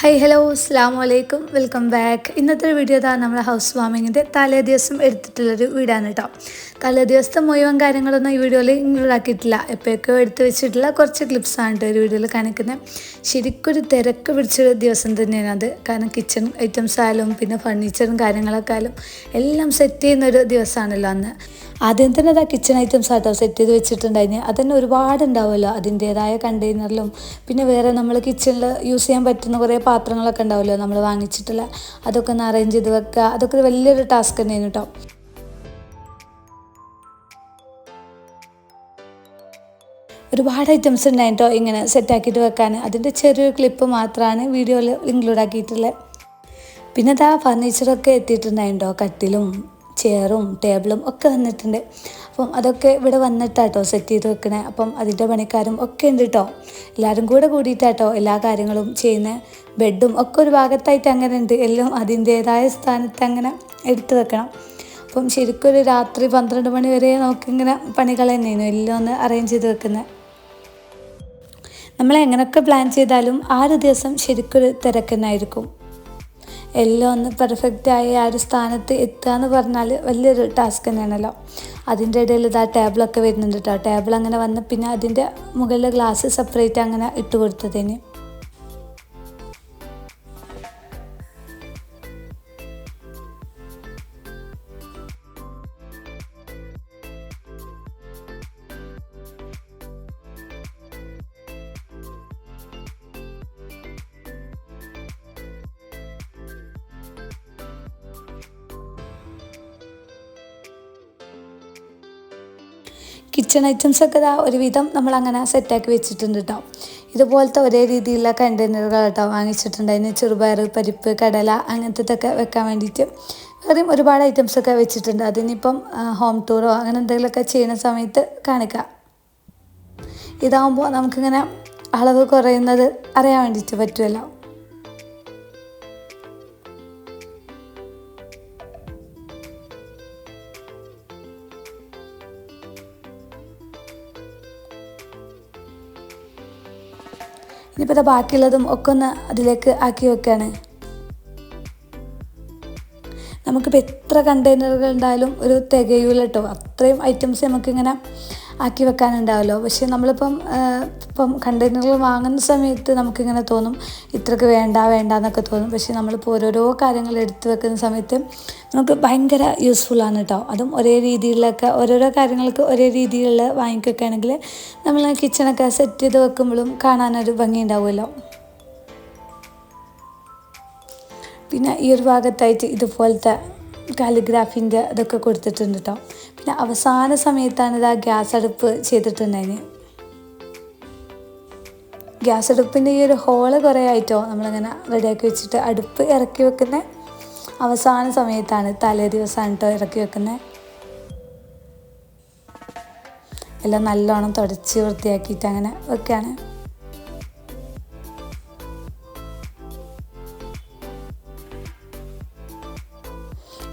High hello അസ്സാം വലൈക്കും welcome back ഇന്നത്തെ വീഡിയോ താ നമ്മുടെ ഹൗസ് വാമിങ്ങിന്റെ തലേ ദിവസം എടുത്തിട്ടുള്ളൊരു വീടാണ് കേട്ടോ തലേ ദിവസത്തെ മുഴുവൻ കാര്യങ്ങളൊന്നും ഈ വീഡിയോയിൽ ഇൻക്ലൂഡ് ആക്കിയിട്ടില്ല. എപ്പോഴൊക്കെ എടുത്ത് വെച്ചിട്ടുള്ള കുറച്ച് ക്ലിപ്സാണ് കേട്ടോ ഒരു വീഡിയോയിൽ കാണിക്കുന്നത് ശരിക്കൊരു തിരക്ക് പിടിച്ചൊരു ദിവസം തന്നെയാണ് അത്. കാരണം കിച്ചൺ ഐറ്റംസ് ആയാലും പിന്നെ ഫർണിച്ചറും കാര്യങ്ങളൊക്കെ ആയാലും എല്ലാം സെറ്റ് ചെയ്യുന്നൊരു ദിവസമാണല്ലോ അന്ന്. ആദ്യം തന്നെ അതാ കിച്ചൺ ഐറ്റംസ് ആട്ടോ സെറ്റ് ചെയ്ത് വെച്ചിട്ടുണ്ടായിരുന്നു. അതന്നെ ഒരുപാട് ഉണ്ടാവുമല്ലോ അതിന്റേതായ കണ്ടെയ്നറിലും പിന്നെ വേറെ നമ്മൾ കിച്ചണിൽ യൂസ് ചെയ്യാൻ പറ്റുന്ന കുറേ പാത്രങ്ങളൊക്കെ ഉണ്ടാവുമല്ലോ നമ്മൾ വാങ്ങിച്ചിട്ടുള്ള. അതൊക്കെ ഒന്ന് അറേഞ്ച് ചെയ്ത് വെക്കുക അതൊക്കെ വലിയൊരു ടാസ്ക് തന്നെയാണ് കേട്ടോ ഒരുപാട് ഐറ്റംസ് ഉണ്ടായിട്ടോ ഇങ്ങനെ സെറ്റാക്കിയിട്ട് വെക്കാൻ. അതിന്റെ ചെറിയൊരു ക്ലിപ്പ് മാത്രമാണ് വീഡിയോയിൽ ഇൻക്ലൂഡ് ആക്കിയിട്ടുള്ളത് പിന്നെ അതാ ഫർണിച്ചറൊക്കെ എത്തിയിട്ടുണ്ടായിട്ടോ കട്ടിലും ചെയറും ടേബിളും ഒക്കെ വന്നിട്ടുണ്ട്. അപ്പം അതൊക്കെ ഇവിടെ വന്നിട്ടാട്ടോ സെറ്റ് ചെയ്ത് വെക്കണേ. അപ്പം അതിന്റെ പണിക്കാരും ഒക്കെ ഉണ്ട് കേട്ടോ എല്ലാവരും കൂടെ കൂടിയിട്ടാട്ടോ എല്ലാ കാര്യങ്ങളും ചെയ്യുന്ന. ബെഡും ഒക്കെ ഒരു ഭാഗത്തായിട്ട് അങ്ങനെ ഉണ്ട്. എല്ലാം അതിന്റേതായ സ്ഥാനത്ത് അങ്ങനെ എടുത്തു വെക്കണം. അപ്പം ശരിക്കും ഒരു രാത്രി പന്ത്രണ്ട് മണി വരെ നമുക്കിങ്ങനെ പണികൾ തന്നെയാണ്. എല്ലാം ഒന്ന് അറേഞ്ച് ചെയ്ത് വെക്കുന്നത് നമ്മൾ എങ്ങനെയൊക്കെ പ്ലാൻ ചെയ്താലും ആ ഒരു ദിവസം ശരിക്കൊരു തിരക്കന്നായിരിക്കും എല്ലാം ഒന്ന് പെർഫെക്റ്റായി ആ ഒരു സ്ഥാനത്ത് എത്തുക എന്ന് പറഞ്ഞാൽ വലിയൊരു ടാസ്ക് തന്നെയാണല്ലോ. അതിന്റെ ഇടയിൽ ഇതാ ടേബിളൊക്കെ വരുന്നുണ്ട് കേട്ടോ ടേബിൾ അങ്ങനെ വന്ന് പിന്നെ അതിന്റെ മുകളിൽ ഗ്ലാസ് സെപ്പറേറ്റ് അങ്ങനെ ഇട്ട് കൊടുത്തതിന്. കിച്ചൺ ഐറ്റംസ് ഒക്കെ ഇതാ ഒരുവിധം നമ്മൾ അങ്ങനെ സെറ്റാക്കി വെച്ചിട്ടുണ്ട് കേട്ടോ ഇതുപോലത്തെ ഒരേ രീതിയിലുള്ള കണ്ടെയ്നറുകൾ കേട്ടോ വാങ്ങിച്ചിട്ടുണ്ട് അതിന് ചെറുപയർ പരിപ്പ് കടല അങ്ങനത്തെതൊക്കെ വെക്കാൻ വേണ്ടിയിട്ട്. വേറെയും ഒരുപാട് ഐറ്റംസ് ഒക്കെ വെച്ചിട്ടുണ്ട്. അതിനിപ്പം ഹോം ടൂറോ അങ്ങനെ എന്തെങ്കിലുമൊക്കെ ചെയ്യുന്ന സമയത്ത് കാണിക്കാം. ഇതാവുമ്പോൾ നമുക്കിങ്ങനെ അളവ് കുറയുന്നത് അറിയാൻ വേണ്ടിയിട്ട് പറ്റുമല്ലോ ഇനിയിപ്പോൾ ബാക്കിയുള്ളതും ഒക്കെ ഒന്ന് അതിലേക്ക് ആക്കി വെക്കുകയാണ് നമുക്കിപ്പോൾ എത്ര കണ്ടെയ്നറുകൾ ഉണ്ടായാലും ഒരു തികയൂല കേട്ടോ അത്രയും ഐറ്റംസ് നമുക്കിങ്ങനെ ആക്കി വെക്കാനുണ്ടാവുമല്ലോ പക്ഷേ നമ്മളിപ്പം ഇപ്പം കണ്ടെയ്നറുകൾ വാങ്ങുന്ന സമയത്ത് നമുക്കിങ്ങനെ തോന്നും ഇത്രക്ക് വേണ്ട വേണ്ട എന്നൊക്കെ തോന്നും. പക്ഷേ നമ്മളിപ്പോൾ ഓരോരോ കാര്യങ്ങൾ എടുത്തു വെക്കുന്ന സമയത്ത് നമുക്ക് ഭയങ്കര യൂസ്ഫുള്ളാണ് കേട്ടോ അതും ഒരേ രീതിയിലൊക്കെ ഓരോരോ കാര്യങ്ങൾക്ക് ഒരേ രീതിയിലുള്ള വാങ്ങിക്കുകയാണെങ്കിൽ നമ്മൾ കിച്ചണൊക്കെ സെറ്റ് ചെയ്ത് വെക്കുമ്പോഴും കാണാനൊരു ഭംഗി ഉണ്ടാവുമല്ലോ പിന്നെ ഈ ഒരു ഭാഗത്തായിട്ട് ഇതുപോലത്തെ കാലിഗ്രാഫിന്റെ ഇതൊക്കെ കൊടുത്തിട്ടുണ്ട് കേട്ടോ അവസാന സമയത്താണ് ഇത് ആ ഗ്യാസ് അടുപ്പ് ചെയ്തിട്ടുണ്ടായിന്. ഗ്യാസ് അടുപ്പിന്റെ ഈ ഒരു ഹോൾ കുറേ ആയിട്ടോ നമ്മളിങ്ങനെ റെഡിയാക്കി വെച്ചിട്ട് അടുപ്പ് ഇറക്കി വെക്കുന്ന. അവസാന സമയത്താണ് തലേ ദിവസമാണ് കേട്ടോ ഇറക്കി വെക്കുന്നത് എല്ലാം നല്ലോണം തുടച്ച് വൃത്തിയാക്കിയിട്ട് അങ്ങനെ വെക്കുകയാണ്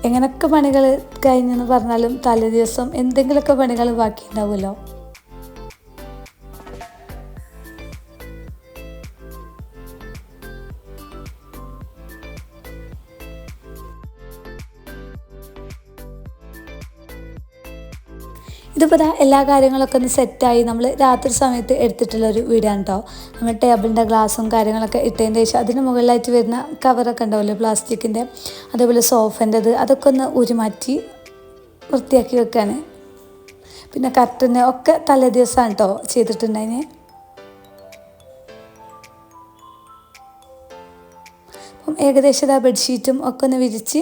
എങ്ങനെയൊക്കെ പണികൾ കഴിഞ്ഞെന്ന് പറഞ്ഞാലും തലേ ദിവസം എന്തെങ്കിലുമൊക്കെ പണികൾ ബാക്കി ഉണ്ടാവുമല്ലോ ഇതിപ്പോൾ ദാ എല്ലാ കാര്യങ്ങളൊക്കെ ഒന്ന് സെറ്റായി. നമ്മൾ രാത്രി സമയത്ത് എടുത്തിട്ടുള്ളൊരു വീടാണ് കേട്ടോ നമ്മൾ ടേബിളിന്റെ ഗ്ലാസും കാര്യങ്ങളൊക്കെ ഇട്ടതിന്റെ ശേഷം അതിന് മുകളിലായിട്ട് വരുന്ന കവറൊക്കെ ഉണ്ടാവില്ലേ പ്ലാസ്റ്റിക്കിന്റെ അതേപോലെ സോഫന്റെത് അതൊക്കെ ഒന്ന് ഉരുമാറ്റി വൃത്തിയാക്കി വെക്കാണ്. പിന്നെ കർട്ടന് ഒക്കെ തലേ ദിവസമാണ് കേട്ടോ ചെയ്തിട്ടുണ്ടായിന്. അപ്പം ഏകദേശം ആ ബെഡ്ഷീറ്റും ഒക്കെ ഒന്ന് വിരിച്ച്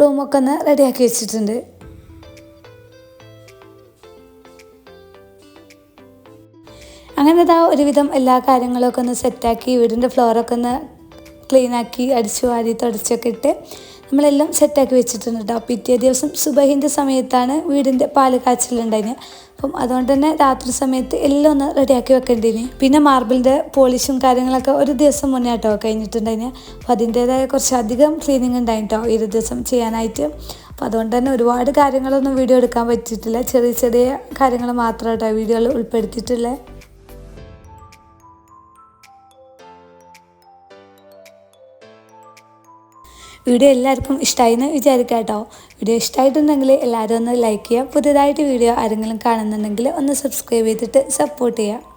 റൂമൊക്കെ ഒന്ന് റെഡിയാക്കി വെച്ചിട്ടുണ്ട്. അങ്ങനെ ഒരുവിധം എല്ലാ കാര്യങ്ങളൊക്കെ ഒന്ന് സെറ്റാക്കി വീടിന്റെ ഫ്ലോറൊക്കെ ഒന്ന് ക്ലീനാക്കി അടിച്ചു വാരി തുടച്ചൊക്കെ ഇട്ട് നമ്മളെല്ലാം സെറ്റാക്കി വെച്ചിട്ടുണ്ട് കേട്ടോ. പിറ്റേ ദിവസം സുബഹിന്റെ സമയത്താണ് വീടിന്റെ പാൽ കാച്ചിലുണ്ടായിന്. അപ്പം അതുകൊണ്ട് തന്നെ രാത്രി സമയത്ത് എല്ലാം ഒന്ന് റെഡിയാക്കി വെക്കേണ്ടിന് പിന്നെ മാർബിളിന്റെ പോളിഷും കാര്യങ്ങളൊക്കെ ഒരു ദിവസം മുന്നേ കേട്ടോ കഴിഞ്ഞിട്ടുണ്ടായിന്. അപ്പോൾ അതിന്റേതായ കുറച്ചധികം ക്ലീനിങ് ഉണ്ടായിന് കേട്ടോ ഒരു ദിവസം ചെയ്യാനായിട്ട്. അപ്പോൾ അതുകൊണ്ട് തന്നെ ഒരുപാട് കാര്യങ്ങളൊന്നും വീഡിയോ എടുക്കാൻ പറ്റിയിട്ടില്ല. ചെറിയ ചെറിയ കാര്യങ്ങൾ മാത്രമേ കേട്ടോ വീഡിയോയിൽ ഉൾപ്പെടുത്തിയിട്ടുള്ളത് വീഡിയോ എല്ലാവർക്കും ഇഷ്ടമായി എന്ന് വിചാരിക്കാം കേട്ടോ. വീഡിയോ ഇഷ്ടമായിട്ടുണ്ടെങ്കിൽ എല്ലാവരും ഒന്ന് ലൈക്ക് ചെയ്യുക. പുതിയതായിട്ട് വീഡിയോ ആരെങ്കിലും കാണുന്നുണ്ടെങ്കിൽ ഒന്ന് സബ്സ്ക്രൈബ് ചെയ്തിട്ട് സപ്പോർട്ട് ചെയ്യുക.